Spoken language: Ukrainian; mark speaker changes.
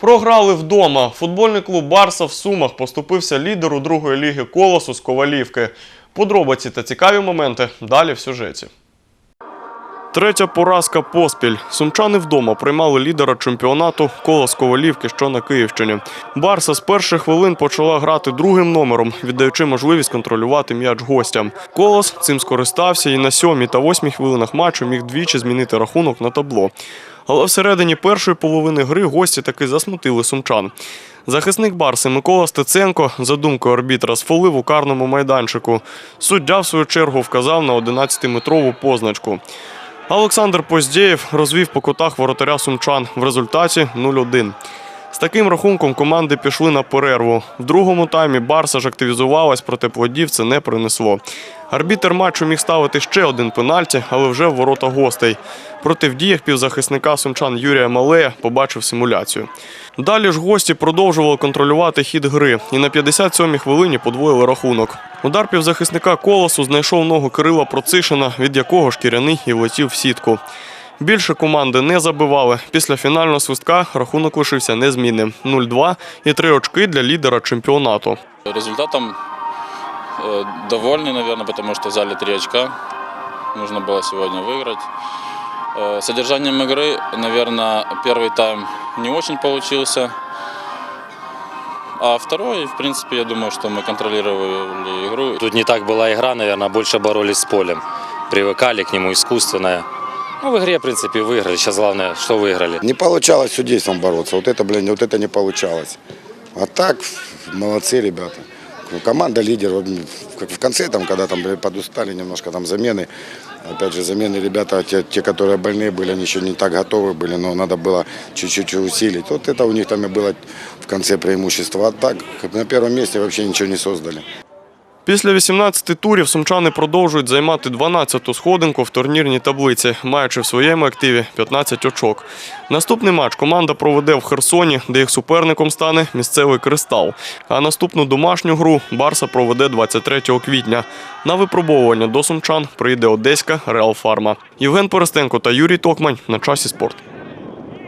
Speaker 1: Програли вдома. Футбольний клуб Барса в Сумах поступився лідеру другої ліги Колосу з Ковалівки. Подробиці та цікаві моменти далі в сюжеті. Третя поразка поспіль. Сумчани вдома приймали лідера чемпіонату Колос Ковалівки, що на Київщині. Барса з перших хвилин почала грати другим номером, віддаючи можливість контролювати м'яч гостям. Колос цим скористався і на сьомій та восьмій хвилинах матчу міг двічі змінити рахунок на табло. Але всередині першої половини гри гості таки засмутили сумчан. Захисник Барси Микола Стеценко, за думкою арбітра, сфолив у карному майданчику. Суддя, в свою чергу, вказав на 11-метрову позначку. Олександр Поздєєв розвів по кутах воротаря сумчан. В результаті 0-1. З таким рахунком команди пішли на перерву. В другому таймі Барса ж активізувалась, проте плодів це не принесло. Арбітер матчу міг ставити ще один пенальті, але вже в ворота гостей. Проте в діях півзахисника сумчан Юрія Малея побачив симуляцію. Далі ж гості продовжували контролювати хід гри і на 57-й хвилині подвоїли рахунок. Удар півзахисника колосу знайшов ногу Кирила Процишина, від якого шкіряний і влетів в сітку. Більше команди не забивали. Після фінального свистка рахунок лишився незмінним 0-2 і три очки для лідера чемпіонату.
Speaker 2: Результатом довольны, наверное, потому что взяли три очка. Нужно было сегодня выиграть. Э, Содержанием игры, наверное, первый тайм не очень получился. А второй, в принципе, я думаю, что мы контролировали игру.
Speaker 3: Тут не так была игра, наверное, больше боролись с полем. Привыкали к нему искусственно. Ну, в игре, в принципе, выиграли. Сейчас главное, что выиграли.
Speaker 4: Не получалось судейством бороться. Вот это, блин, вот это не получалось. А так, молодцы ребята. Ну, Команда лидер. Вот, Как в конце, там, когда там блин, подустали немножко, там замены. Опять же, замены ребята, те, те, которые больные были, они еще не так готовы были, но надо было чуть-чуть усилить. Вот это у них там и было в конце преимущество. А так, на первом месте вообще ничего не создали.
Speaker 1: Після 18 турів сумчани продовжують займати 12-ту сходинку в турнірній таблиці, маючи в своєму активі 15 очок. Наступний матч команда проведе в Херсоні, де їх суперником стане місцевий кристал. А наступну домашню гру Барса проведе 23 квітня. На випробовування до сумчан прийде Одеська Реал Фарма. Євген Перестенко та Юрій Токмань на часі спорт.